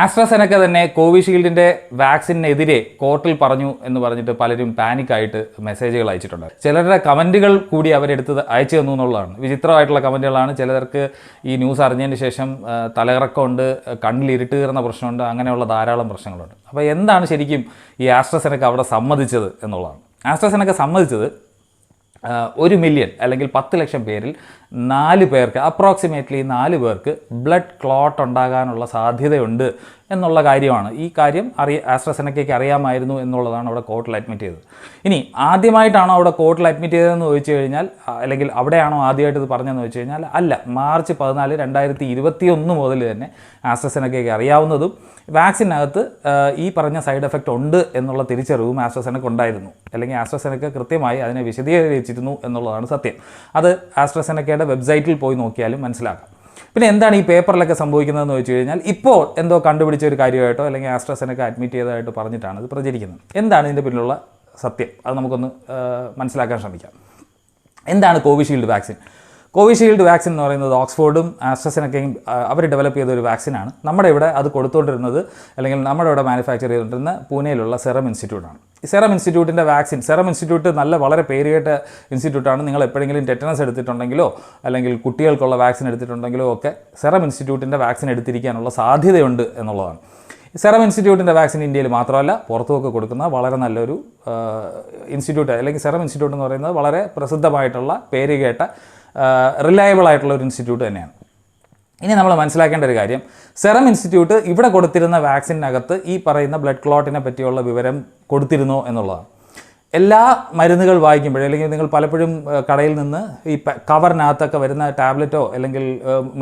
AstraZeneca തന്നെ കോവിഷീൽഡിന്റെ വാക്സിനെതിരെ കോർട്ടിൽ പറഞ്ഞു എന്ന് പറഞ്ഞിട്ട് പലരും പാനിക്കായിട്ട് മെസ്സേജുകൾ അയച്ചിട്ടുണ്ട്. ചിലരുടെ കമന്റുകൾ കൂടി അവരെടുത്ത് അയച്ചു തന്നു എന്നുള്ളതാണ്. വിചിത്രമായിട്ടുള്ള കമന്റുകളാണ് ചിലർക്ക് ഈ ന്യൂസ് അറിഞ്ഞതിന് ശേഷം തലകറക്കമുണ്ട് കണ്ണിൽ കയറുന്ന പ്രശ്നമുണ്ട് അങ്ങനെയുള്ള ധാരാളം പ്രശ്നങ്ങളുണ്ട്. അപ്പോൾ എന്താണ് ശരിക്കും ഈ ആസ്ട്രസെനക്ക അവിടെ സമ്മതിച്ചത് എന്നുള്ളതാണ്. ആസ്ട്രസെനക്ക സമ്മതിച്ചത് ഒരു മില്യൺ അല്ലെങ്കിൽ പത്ത് ലക്ഷം പേരിൽ നാല് പേർക്ക് അപ്രോക്സിമേറ്റ്ലി നാല് പേർക്ക് ബ്ലഡ് ക്ലോട്ട് ഉണ്ടാകാനുള്ള സാധ്യതയുണ്ട് എന്നുള്ള കാര്യമാണ്. ഈ കാര്യം അറിയ ആസ്ട്രസെനക്കയ്ക്ക് അറിയാമായിരുന്നു എന്നുള്ളതാണ് അവിടെ കോർട്ടിൽ അഡ്മിറ്റ് ചെയ്തത്. ഇനി ആദ്യമായിട്ടാണോ അവിടെ കോർട്ടിൽ അഡ്മിറ്റ് ചെയ്തതെന്ന് ചോദിച്ചു കഴിഞ്ഞാൽ അല്ലെങ്കിൽ അവിടെയാണോ ആദ്യമായിട്ട് ഇത് പറഞ്ഞതെന്ന് വെച്ച് കഴിഞ്ഞാൽ അല്ല മാർച്ച് പതിനാല് രണ്ടായിരത്തി ഇരുപത്തി ഒന്ന് മുതൽ തന്നെ ആസ്ട്രസെനക്കയ്ക്ക് അറിയാവുന്നതും വാക്സിനകത്ത് ഈ പറഞ്ഞ സൈഡ് എഫക്റ്റ് ഉണ്ട് എന്നുള്ള തിരിച്ചറിവും ആസ്ട്രസെനക്ക് ഉണ്ടായിരുന്നു. അല്ലെങ്കിൽ ആസ്ട്രസെനക്ക് കൃത്യമായി അതിനെ വിശദീകരിച്ചിരുന്നു എന്നുള്ളതാണ് സത്യം. അത് ആസ്ട്രസെനക്കയുടെ വെബ്സൈറ്റിൽ പോയി നോക്കിയാലും മനസ്സിലാക്കാം. പിന്നെ എന്താണ് ഈ പേപ്പറിലൊക്കെ സംഭവിക്കുന്നതെന്ന് വെച്ച് കഴിഞ്ഞാൽ ഇപ്പോൾ എന്തോ കണ്ടുപിടിച്ച ഒരു കാര്യമായിട്ടോ അല്ലെങ്കിൽ ആസ്ട്രസനൊക്കെ അഡ്മിറ്റ് ചെയ്തതായിട്ട് പറഞ്ഞിട്ടാണ് ഇത് പ്രചരിക്കുന്നത്. എന്താണ് ഇതിന്റെ പിന്നിലുള്ള സത്യം? അത് നമുക്കൊന്ന് മനസ്സിലാക്കാൻ ശ്രമിക്കാം. എന്താണ് കോവിഷീൽഡ് വാക്സിൻ? കോവിഷീൽഡ് വാക്സിൻ എന്ന് പറയുന്നത് ഓക്സ്ഫോർഡും ആസ്ട്രസിനൊക്കെയും അവർ ഡെവലപ്പ് ചെയ്ത ഒരു വാക്സിനാണ് നമ്മുടെ ഇവിടെ അത് കൊടുത്തുകൊണ്ടിരുന്നത് അല്ലെങ്കിൽ നമ്മുടെ ഇവിടെ മാനുഫാക്ചർ ചെയ്തുകൊണ്ടിരുന്ന പൂനെയിലുള്ള സെറം ഇൻസ്റ്റിറ്റ്യൂട്ടാണ് ഈ സെറം ഇൻസ്റ്റിറ്റ്യൂട്ടിന്റെ വാക്സിൻ സെറം ഇൻസ്റ്റിറ്റ്യൂട്ട് നല്ല വളരെ പേരുകേട്ട ഇൻസ്റ്റിറ്റ്യൂട്ടാണ് നിങ്ങൾ എപ്പോഴെങ്കിലും ടെറ്റനസ് എടുത്തിട്ടുണ്ടെങ്കിലോ അല്ലെങ്കിൽ കുട്ടികൾക്കുള്ള വാക്സിൻ എടുത്തിട്ടുണ്ടെങ്കിലോ ഒക്കെ സെറം ഇൻസ്റ്റിറ്റ്യൂട്ടിന്റെ വാക്സിൻ എടുത്തിരിക്കാനുള്ള സാധ്യതയുണ്ട് എന്നുള്ളതാണ്. സെറം ഇൻസ്റ്റിറ്റ്യൂട്ടിന്റെ വാക്സിൻ ഇന്ത്യയിൽ മാത്രമല്ല പുറത്തുമൊക്കെ കൊടുക്കുന്ന വളരെ നല്ലൊരു ഇൻസ്റ്റിറ്റ്യൂട്ട് അല്ലെങ്കിൽ സെറം ഇൻസ്റ്റിറ്റ്യൂട്ട് എന്ന് പറയുന്നത് വളരെ പ്രസിദ്ധമായിട്ടുള്ള പേര് കേട്ട റിലയബിൾ ആയിട്ടുള്ള ഒരു ഇൻസ്റ്റിറ്റ്യൂട്ട് തന്നെയാണ്. ഇനി നമ്മൾ മനസ്സിലാക്കേണ്ട ഒരു കാര്യം സെറം ഇൻസ്റ്റിറ്റ്യൂട്ട് ഇവിടെ കൊടുത്തിരുന്ന വാക്സിനകത്ത് ഈ പറയുന്ന ബ്ലഡ് ക്ലോട്ടിനെ പറ്റിയുള്ള വിവരം കൊടുത്തിരുന്നോ എന്നുള്ളതാണ്. എല്ലാ മരുന്നുകൾ വായിക്കുമ്പോഴും അല്ലെങ്കിൽ നിങ്ങൾ പലപ്പോഴും കടയിൽ നിന്ന് ഈ കവറിനകത്തൊക്കെ വരുന്ന ടാബ്ലറ്റോ അല്ലെങ്കിൽ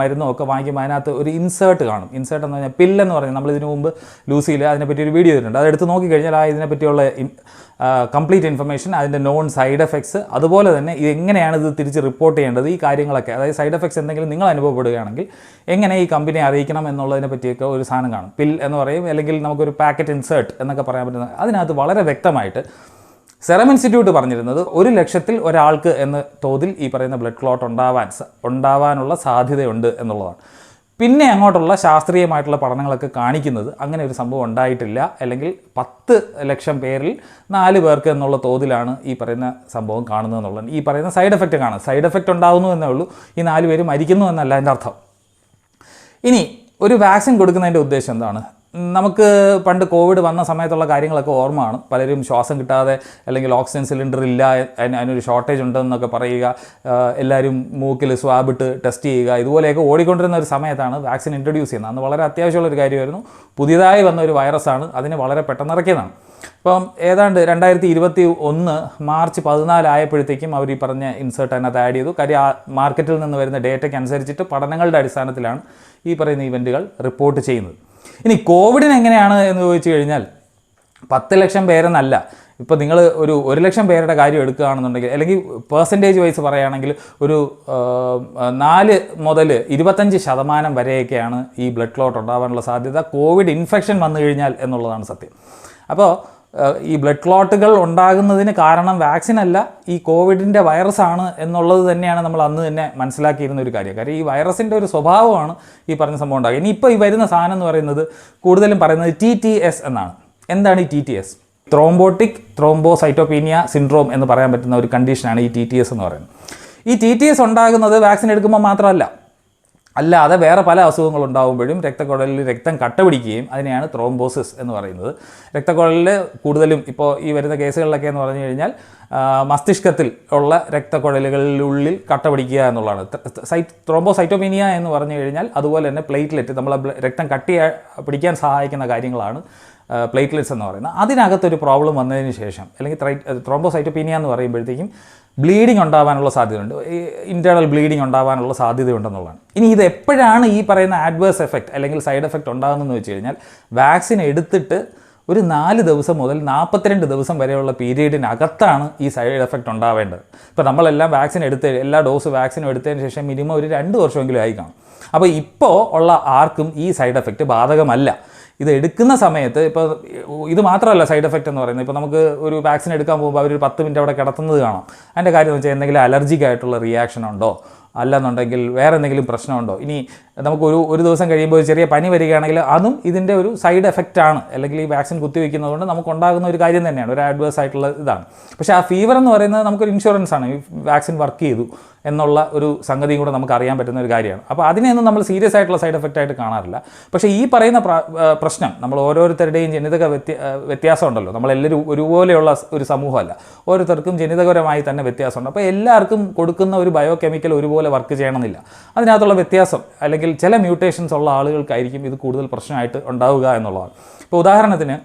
മരുന്നോ ഒക്കെ വാങ്ങിക്കുമ്പോൾ അതിനകത്ത് ഒരു ഇൻസേർട്ട് കാണും. ഇൻസേർട്ട് എന്ന് പറഞ്ഞാൽ പില്ലെന്ന് പറഞ്ഞാൽ നമ്മൾ ഇതിനു മുമ്പ് ലൂസിയിൽ അതിനെപ്പറ്റി ഒരു വീഡിയോ ചെയ്തിട്ടുണ്ട് അതെടുത്ത് നോക്കിക്കഴിഞ്ഞാൽ ആ ഇതിനെപ്പറ്റിയുള്ള കംപ്ലീറ്റ് ഇൻഫർമേഷൻ അതിന്റെ നോൺ സൈഡ് എഫക്ട്സ് അതുപോലെ തന്നെ ഇത് എങ്ങനെയാണ് ഇത് തിരിച്ച് റിപ്പോർട്ട് ചെയ്യേണ്ടത് ഈ കാര്യങ്ങളൊക്കെ. അതായത് സൈഡ് എഫക്ട്സ് എന്തെങ്കിലും നിങ്ങൾ അനുഭവപ്പെടുകയാണെങ്കിൽ എങ്ങനെ ഈ കമ്പനി അറിയിക്കണം എന്നുള്ളതിനെ പറ്റിയൊക്കെ ഒരു സാധനം കാണും. പിൽ എന്ന് പറയും അല്ലെങ്കിൽ നമുക്കൊരു പാക്കറ്റ് ഇൻസേർട്ട് എന്നൊക്കെ പറയാൻ പറ്റുന്ന അതിനകത്ത് വളരെ വ്യക്തമായിട്ട് സെറം ഇൻസ്റ്റിറ്റ്യൂട്ട് പറഞ്ഞിരുന്നത് ഒരു ലക്ഷത്തിൽ ഒരാൾക്ക് എന്ന തോതിൽ ഈ പറയുന്ന ബ്ലഡ് ക്ലോട്ട് ഉണ്ടാവാൻ ഉണ്ടാവാനുള്ള സാധ്യതയുണ്ട് എന്നുള്ളതാണ്. പിന്നെ അങ്ങോട്ടുള്ള ശാസ്ത്രീയമായിട്ടുള്ള പഠനങ്ങളൊക്കെ കാണിക്കുന്നത് അങ്ങനെ ഒരു സംഭവം ഉണ്ടായിട്ടില്ല. അല്ലെങ്കിൽ പത്ത് ലക്ഷം പേരിൽ നാല് പേർക്ക് എന്നുള്ള തോതിലാണ് ഈ പറയുന്ന സംഭവം കാണുന്നത് എന്നുള്ളത്. ഈ പറയുന്ന സൈഡ് എഫക്റ്റ് കാണാം സൈഡ് എഫക്റ്റ് ഉണ്ടാകുന്നു എന്നേ ഉള്ളൂ. ഈ നാല് പേര് മരിക്കുന്നു എന്നല്ല അതിന്റെ അർത്ഥം. ഇനി ഒരു വാക്സിൻ കൊടുക്കുന്നതിന്റെ ഉദ്ദേശം എന്താണ്? നമുക്ക് പണ്ട് കോവിഡ് വന്ന സമയത്തുള്ള കാര്യങ്ങളൊക്കെ ഓർമ്മയാണ്. പലരും ശ്വാസം കിട്ടാതെ അല്ലെങ്കിൽ ഓക്സിജൻ സിലിണ്ടർ ഇല്ല അതിന് അതിനൊരു ഷോർട്ടേജ് ഉണ്ടെന്നൊക്കെ പറയുക എല്ലാവരും മൂക്കിൽ സ്വാബ് ഇട്ട് ടെസ്റ്റ് ചെയ്യുക ഇതുപോലെയൊക്കെ ഓടിക്കൊണ്ടിരുന്ന ഒരു സമയത്താണ് വാക്സിൻ ഇൻട്രൊഡ്യൂസ് ചെയ്യുന്നത്. അന്ന് വളരെ അത്യാവശ്യമുള്ള ഒരു കാര്യമായിരുന്നു. പുതിയതായി വന്ന ഒരു വൈറസാണ് അതിനെ വളരെ പെട്ടെന്ന് ഇറക്കിയതാണ്. അപ്പം ഏതാണ്ട് രണ്ടായിരത്തി ഇരുപത്തി ഒന്ന് മാർച്ച് പതിനാലായപ്പോഴത്തേക്കും അവർ ഈ പറഞ്ഞ ഇൻസേർട്ട് അതിനകത്ത് ആഡ് ചെയ്തു. കാര്യം ആ മാർക്കറ്റിൽ നിന്ന് വരുന്ന ഡേറ്റയ്ക്ക് അനുസരിച്ചിട്ട് പഠനങ്ങളുടെ അടിസ്ഥാനത്തിലാണ് ഈ പറയുന്ന ഇവന്റുകൾ റിപ്പോർട്ട് ചെയ്യുന്നത്. ഇനി കോവിഡിന് എങ്ങനെയാണ് എന്ന് ചോദിച്ചു കഴിഞ്ഞാൽ പത്ത് ലക്ഷം പേരെന്നല്ല. ഇപ്പോൾ നിങ്ങൾ ഒരു ഒരു ലക്ഷം പേരുടെ കാര്യം എടുക്കുകയാണെന്നുണ്ടെങ്കിൽ അല്ലെങ്കിൽ പേഴ്സന്റേജ് വൈസ് പറയുകയാണെങ്കിൽ ഒരു നാല് മുതൽ ഇരുപത്തഞ്ച് ശതമാനം വരെയൊക്കെയാണ് ഈ ബ്ലഡ് ക്ലോട്ട് ഉണ്ടാകാനുള്ള സാധ്യത. കോവിഡ് ഇൻഫെക്ഷൻ വന്നു കഴിഞ്ഞാൽ എന്നുള്ളതാണ് സത്യം. അപ്പോൾ ഈ ബ്ലഡ് ക്ലോട്ടുകൾ ഉണ്ടാകുന്നതിന് കാരണം വാക്സിൻ അല്ല ഈ കോവിഡിന്റെ വൈറസാണ് എന്നുള്ളത് തന്നെയാണ് നമ്മൾ അന്ന് തന്നെ മനസ്സിലാക്കിയിരുന്ന ഒരു കാര്യം. കാര്യം ഈ വൈറസിന്റെ ഒരു സ്വഭാവമാണ് ഈ പറഞ്ഞ സംഭവം ഉണ്ടാകുക. ഇനി ഇപ്പോൾ ഈ വരുന്ന സാധനം എന്ന് പറയുന്നത് കൂടുതലും പറയുന്നത് ടി ടി എസ് എന്നാണ്. എന്താണ് ഈ T T S thrombotic thrombocytopenia syndrome എന്ന് പറയാൻ പറ്റുന്ന ഒരു കണ്ടീഷനാണ് ഈ ടി ടി എസ് എന്ന് പറയുന്നത്. ഈ ടി ടി എസ് ഉണ്ടാകുന്നത് വാക്സിൻ എടുക്കുമ്പോൾ മാത്രമല്ല അല്ലാതെ വേറെ പല അസുഖങ്ങൾ ഉണ്ടാകുമ്പോഴും രക്തക്കുഴലിൽ രക്തം കട്ട പിടിക്കുകയും അതിനെയാണ് ത്രോംബോസിസ് എന്ന് പറയുന്നത്. രക്തക്കുഴലിൽ കൂടുതലും ഇപ്പോൾ ഈ വരുന്ന കേസുകളിലൊക്കെ എന്ന് പറഞ്ഞു കഴിഞ്ഞാൽ മസ്തിഷ്കത്തിൽ ഉള്ള രക്തക്കുഴലുകളിലുള്ളിൽ കട്ട പിടിക്കുക എന്നുള്ളതാണ് സൈറ്റ് ത്രോംബോസൈറ്റോമിനിയ എന്ന് പറഞ്ഞു കഴിഞ്ഞാൽ അതുപോലെ തന്നെ പ്ലേറ്റ്ലെറ്റ് നമ്മളെ രക്തം കട്ടി പിടിക്കാൻ സഹായിക്കുന്ന കാര്യങ്ങളാണ്. പ്ലേറ്റ്ലെറ്റ്സ് എന്ന് പറയുന്നത്. അതിനകത്തൊരു പ്രോബ്ലം വന്നതിന് ശേഷം അല്ലെങ്കിൽ ത്രോംബോസൈറ്റോപീനിയ എന്ന് പറയുമ്പോഴത്തേക്കും ബ്ലീഡിങ് ഉണ്ടാവാനുള്ള സാധ്യതയുണ്ട്. ഇന്റേർണൽ ബ്ലീഡിങ് ഉണ്ടാവാനുള്ള സാധ്യതയുണ്ടെന്നുള്ളതാണ്. ഇനി ഇത് എപ്പോഴാണ് ഈ പറയുന്ന ആഡ്വേഴ്സ് എഫക്റ്റ് അല്ലെങ്കിൽ സൈഡ് എഫക്റ്റ് ഉണ്ടാകുന്നതെന്ന് വെച്ച് കഴിഞ്ഞാൽ വാക്സിൻ എടുത്തിട്ട് ഒരു നാല് ദിവസം മുതൽ നാൽപ്പത്തിരണ്ട് ദിവസം വരെയുള്ള പീരീഡിനകത്താണ് ഈ സൈഡ് എഫക്റ്റ് ഉണ്ടാവേണ്ടത്. ഇപ്പോൾ നമ്മളെല്ലാം വാക്സിൻ എടുത്ത് എല്ലാ ഡോസ് വാക്സിനും എടുത്തതിന് ശേഷം മിനിമം ഒരു രണ്ട് വർഷമെങ്കിലും ആയി കാണും. അപ്പോൾ ഇപ്പോൾ ഉള്ള ആർക്കും ഈ സൈഡ് എഫക്റ്റ് ബാധകമല്ല. ഇത് എടുക്കുന്ന സമയത്ത് ഇപ്പോൾ ഇത് മാത്രമല്ല സൈഡ് എഫക്റ്റ് എന്ന് പറയുന്നത്. ഇപ്പോൾ നമുക്ക് ഒരു വാക്സിൻ എടുക്കാൻ പോകുമ്പോൾ അവർ ഒരു പത്ത് മിനിറ്റ് അവിടെ കിടത്തുന്നത് കാണാം. അതിന്റെ കാര്യം എന്ന് വെച്ചാൽ എന്തെങ്കിലും അലർജിക് ആയിട്ടുള്ള റിയാക്ഷൻ ഉണ്ടോ? അല്ലെന്നുണ്ടെങ്കിൽ വേറെ എന്തെങ്കിലും പ്രശ്നമുണ്ടോ? ഇനി നമുക്ക് ഒരു ഒരു ദിവസം കഴിയുമ്പോൾ ചെറിയ പനി വരികയാണെങ്കിൽ അതും ഇതിന്റെ ഒരു സൈഡ് എഫക്റ്റ് ആണ്. അല്ലെങ്കിൽ ഈ വാക്സിൻ കുത്തിവെക്കുന്നതുകൊണ്ട് നമുക്ക് ഉണ്ടാകുന്ന ഒരു കാര്യം തന്നെയാണ്. ഒരു അഡ്വേഴ്സ് ആയിട്ടുള്ള ഇതാണ്. പക്ഷേ ആ ഫീവർ എന്ന് പറയുന്നത് നമുക്കൊരു ഇൻഷുറൻസ് ആണ്. ഈ വാക്സിൻ വർക്ക് ചെയ്തു. എന്നുള്ള ഒരു സംഗതിയും കൂടെ നമുക്ക് അറിയാൻ പറ്റുന്ന ഒരു കാര്യമാണ്. അപ്പോൾ അതിനെയൊന്നും നമ്മൾ സീരിയസ് ആയിട്ടുള്ള സൈഡ് എഫക്റ്റ് ആയിട്ട് കാണാറില്ല. പക്ഷേ ഈ പറയുന്ന പ്രശ്നം നമ്മൾ ഓരോരുത്തരുടെയും ജനിതക വ്യത്യാസം ഉണ്ടല്ലോ നമ്മളെല്ലാവരും ഒരുപോലെയുള്ള ഒരു സമൂഹമല്ല. ഓരോരുത്തർക്കും ജനിതകപരമായി തന്നെ വ്യത്യാസമുണ്ട്. അപ്പോൾ എല്ലാവർക്കും കൊടുക്കുന്ന ഒരു ബയോ കെമിക്കൽ ഒരുപോലെ വർക്ക് ചെയ്യണമെന്നില്ല. അതിനകത്തുള്ള വ്യത്യാസം അല്ലെങ്കിൽ ചില മ്യൂട്ടേഷൻസ് ഉള്ള ആളുകൾക്കായിരിക്കും ഇത് കൂടുതൽ പ്രശ്നമായിട്ട് ഉണ്ടാവുക എന്നുള്ളതാണ്. ഇപ്പോൾ ഉദാഹരണത്തിന്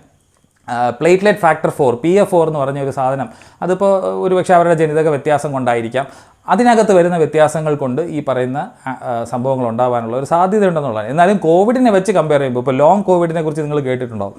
platelet factor four P F four എന്ന് പറഞ്ഞ ഒരു സാധനം അതിപ്പോൾ ഒരുപക്ഷെ അവരുടെ ജനിതക വ്യത്യാസം കൊണ്ടായിരിക്കാം. അതിനകത്ത് വരുന്ന വ്യത്യാസങ്ങൾ കൊണ്ട് ഈ പറയുന്ന സംഭവങ്ങൾ ഉണ്ടാകാനുള്ള ഒരു സാധ്യത ഉണ്ടെന്നുള്ളതാണ് എന്നാലും കോവിഡിനെ വെച്ച് കമ്പയർ ചെയ്യുമ്പോൾ ഇപ്പോൾ ലോങ് കോവിഡിനെ കുറിച്ച് നിങ്ങൾ കേട്ടിട്ടുണ്ടാവും.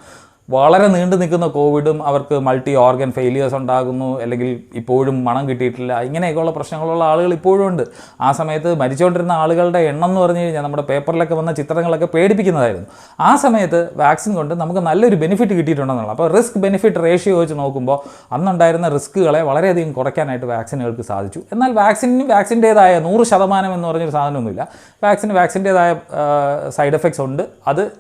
വളരെ നീണ്ടു നിൽക്കുന്ന കോവിഡും അവർക്ക് മൾട്ടി ഓർഗൻ ഫെയിലിയേഴ്സ് ഉണ്ടാകുന്നു അല്ലെങ്കിൽ ഇപ്പോഴും മണം കിട്ടിയിട്ടില്ല. ഇങ്ങനെയൊക്കെയുള്ള പ്രശ്നങ്ങളുള്ള ആളുകൾ ഇപ്പോഴും ഉണ്ട്. ആ സമയത്ത് മരിച്ചുകൊണ്ടിരുന്ന ആളുകളുടെ എണ്ണം എന്ന് പറഞ്ഞു കഴിഞ്ഞാൽ നമ്മുടെ പേപ്പറിലൊക്കെ വന്ന ചിത്രങ്ങളൊക്കെ പേടിപ്പിക്കുന്നതായിരുന്നു. ആ സമയത്ത് വാക്സിൻ കൊണ്ട് നമുക്ക് നല്ലൊരു ബെനിഫിറ്റ് കിട്ടിയിട്ടുണ്ടെന്നുള്ള അപ്പോൾ റിസ്ക് ബെനിഫിറ്റ് റേഷ്യോ വെച്ച് നോക്കുമ്പോൾ അന്നുണ്ടായിരുന്ന റിസ്ക്കുകളെ വളരെയധികം കുറയ്ക്കാനായിട്ട് വാക്സിനുകൾക്ക് സാധിച്ചു. എന്നാൽ വാക്സിനും വാക്സിന്റേതായ നൂറ് ശതമാനം എന്ന് പറഞ്ഞൊരു സാധനമൊന്നുമില്ല. വാക്സിന് വാക്സിന്റേതായ സൈഡ് എഫക്ട്സ് ഉണ്ട്. അത്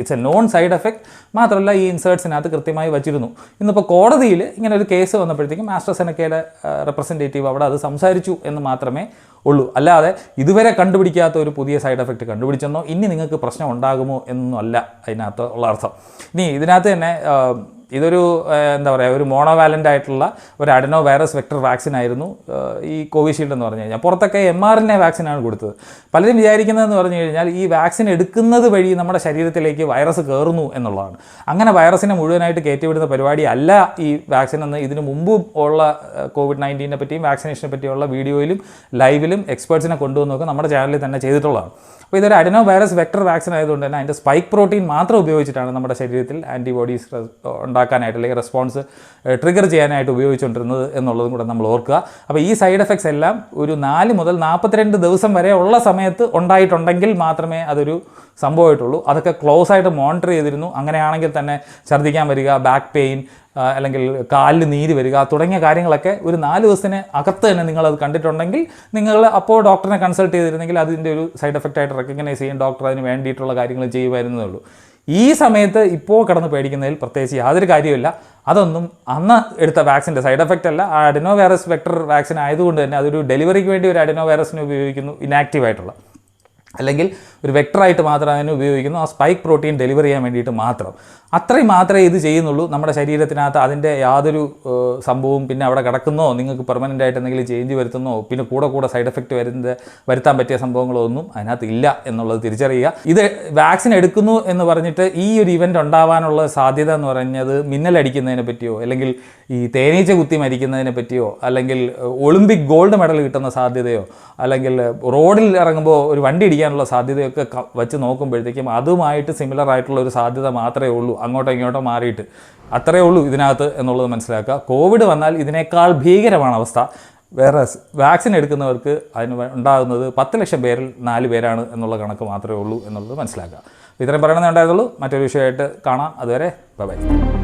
it's a known side effect മാത്രമല്ല ഈ ഇൻസേർട്സിനകത്ത് കൃത്യമായി വച്ചിരുന്നു. ഇന്നിപ്പോൾ കോടതിയിൽ ഇങ്ങനെ ഒരു കേസ് വന്നപ്പോഴത്തേക്കും ആസ്ട്രസെനക്കയുടെ റെപ്രസെന്റേറ്റീവ് അവിടെ അത് സംസാരിച്ചു എന്ന് മാത്രമേ ഉള്ളൂ. അല്ലാതെ ഇതുവരെ കണ്ടുപിടിക്കാത്ത ഒരു പുതിയ സൈഡ് എഫക്റ്റ് കണ്ടുപിടിച്ചെന്നോ ഇനി നിങ്ങൾക്ക് പ്രശ്നം ഉണ്ടാകുമോ എന്നൊന്നും അല്ല അതിനകത്ത് ഉള്ള അർത്ഥം. ഇനി ഇതിനകത്ത് തന്നെ ആ, ഇതൊരു എന്താ പറയുക ഒരു മോണോവാലന്റ് ആയിട്ടുള്ള ഒരു അഡനോ വൈറസ് വെക്ടർ വാക്സിൻ ആയിരുന്നു ഈ കോവിഷീൽഡ് എന്ന് പറഞ്ഞു കഴിഞ്ഞാൽ. പുറത്തൊക്കെ എം ആർ എൻ എ വാക്സിനാണ് കൊടുത്തത്. പലരും വിചാരിക്കുന്നതെന്ന് പറഞ്ഞു കഴിഞ്ഞാൽ ഈ വാക്സിൻ എടുക്കുന്നത് വഴി നമ്മുടെ ശരീരത്തിലേക്ക് വൈറസ് കയറുന്നു എന്നുള്ളതാണ്. അങ്ങനെ വൈറസിനെ മുഴുവനായിട്ട് കയറ്റിവിടുന്ന പരിപാടി അല്ല ഈ വാക്സിൻ എന്ന്. ഇതിനു മുമ്പും ഉള്ള കോവിഡ് നയന്റീനെ പറ്റിയും വാക്സിനേഷനെ പറ്റിയുള്ള വീഡിയോയിലും ലൈവിലും എക്സ്പേർട്സിനെ കൊണ്ടുവന്നൊക്കെ നമ്മുടെ ചാനലിൽ തന്നെ ചെയ്തിട്ടുള്ളതാണ്. അപ്പോൾ ഇതൊരു അഡിനോ വൈറസ് വെക്ടർ വാക്സിൻ ആയതുകൊണ്ട് തന്നെ അതിന്റെ സ്പൈക്ക് പ്രോട്ടീൻ മാത്രം ഉപയോഗിച്ചിട്ടാണ് നമ്മുടെ ശരീരത്തിൽ ആന്റിബോഡീസ് ഉണ്ടാക്കാനായിട്ട് അല്ലെങ്കിൽ റെസ്പോൺസ് ട്രിഗർ ചെയ്യാനായിട്ട് ഉപയോഗിച്ചുകൊണ്ടിരുന്നത് എന്നുള്ളതും കൂടെ നമ്മൾ ഓർക്കുക. അപ്പോൾ ഈ സൈഡ് എഫക്ട്സ് എല്ലാം ഒരു നാല് മുതൽ നാൽപ്പത്തിരണ്ട് ദിവസം വരെ ഉള്ള സമയത്ത് ഉണ്ടായിട്ടുണ്ടെങ്കിൽ മാത്രമേ അതൊരു സംഭവമായിട്ടുള്ളൂ. അതൊക്കെ ക്ലോസ് ആയിട്ട് മോണിറ്റർ ചെയ്തിരുന്നു. അങ്ങനെയാണെങ്കിൽ തന്നെ ഛർദ്ദിക്കാൻ വരിക ബാക്ക് പെയിൻ അല്ലെങ്കിൽ കാലിൽ നീര് വരിക തുടങ്ങിയ കാര്യങ്ങളൊക്കെ ഒരു നാല് ദിവസത്തിന് അകത്ത് തന്നെ നിങ്ങളത് കണ്ടിട്ടുണ്ടെങ്കിൽ നിങ്ങൾ അപ്പോൾ ഡോക്ടറിനെ കൺസൾട്ട് ചെയ്തിരുന്നെങ്കിൽ അതിന്റെ ഒരു സൈഡ് എഫക്റ്റ് ആയിട്ട് റെക്കഗ്നൈസ് ചെയ്യും. ഡോക്ടർ അതിന് വേണ്ടിയിട്ടുള്ള കാര്യങ്ങൾ ചെയ്യുമായിരുന്നേ ഉള്ളൂ. ഈ സമയത്ത് ഇപ്പോൾ കിടന്ന് പേടിക്കുന്നതിൽ പ്രത്യേകിച്ച് യാതൊരു കാര്യമില്ല അതൊന്നും അന്ന് എടുത്ത വാക്സിന്റെ സൈഡ് എഫക്റ്റ് അല്ല. ആ അഡിനോ വൈറസ് വെക്ടർ വാക്സിൻ ആയതുകൊണ്ട് തന്നെ അതൊരു ഡെലിവറിക്ക് വേണ്ടി ഒരു അഡിനോ വൈറസിനെ ഉപയോഗിക്കുന്നു ഇനാക്റ്റീവ് ആയിട്ടുള്ള. അല്ലെങ്കിൽ ഒരു വെക്ടറായിട്ട് മാത്രം അതിനെ ഉപയോഗിക്കുന്നു ആ സ്പൈക്ക് പ്രോട്ടീൻ ഡെലിവർ ചെയ്യാൻ വേണ്ടിയിട്ട് മാത്രം. അത്രയും മാത്രമേ ഇത് ചെയ്യുന്നുള്ളൂ. നമ്മുടെ ശരീരത്തിനകത്ത് അതിന്റെ യാതൊരു സംഭവവും പിന്നെ അവിടെ കിടക്കുന്നോ നിങ്ങൾക്ക് പെർമനന്റ് ആയിട്ട് എന്തെങ്കിലും ചേഞ്ച് വരുത്തുന്നോ പിന്നെ കൂടെ കൂടെ സൈഡ് എഫക്റ്റ് വരുന്നത് വരുത്താൻ പറ്റിയ സംഭവങ്ങളൊന്നും അതിനകത്ത് ഇല്ല എന്നുള്ളത് തിരിച്ചറിയുക. ഇത് വാക്സിൻ എടുക്കുന്നു എന്ന് പറഞ്ഞിട്ട് ഈ ഒരു ഇവന്റ് ഉണ്ടാവാനുള്ള സാധ്യത എന്ന് പറഞ്ഞത് മിന്നലടിക്കുന്നതിനെ പറ്റിയോ അല്ലെങ്കിൽ ഈ തേനീച്ച കുത്തി മരിക്കുന്നതിനെ പറ്റിയോ അല്ലെങ്കിൽ ഒളിമ്പിക് ഗോൾഡ് മെഡൽ കിട്ടുന്ന സാധ്യതയോ അല്ലെങ്കിൽ റോഡിൽ ഇറങ്ങുമ്പോൾ ഒരു വണ്ടി ഇടിക്കാനുള്ള സാധ്യതയൊക്കെ വെച്ച് നോക്കുമ്പോഴത്തേക്കും അതുമായിട്ട് സിമിലർ ആയിട്ടുള്ള ഒരു സാധ്യത മാത്രമേ ഉള്ളൂ. അങ്ങോട്ടോ ഇങ്ങോട്ടോ മാറിയിട്ട്. അത്രയേ ഉള്ളൂ ഇതിനകത്ത് എന്നുള്ളത് മനസ്സിലാക്കുക. കോവിഡ് വന്നാൽ ഇതിനേക്കാൾ ഭീകരമാണ് അവസ്ഥ. വേറെ വാക്സിൻ എടുക്കുന്നവർക്ക് അതിന് ഉണ്ടാകുന്നത് പത്ത് ലക്ഷം പേരിൽ നാല് പേരാണ് എന്നുള്ള കണക്ക് മാത്രമേ ഉള്ളൂ എന്നുള്ളത് മനസ്സിലാക്കുക. ഇത്രയും പറയണമെന്നേ ഉണ്ടായിരുന്നുള്ളൂ. മറ്റൊരു വിഷയമായിട്ട് കാണാം. അതുവരെ ബൈ ബൈ.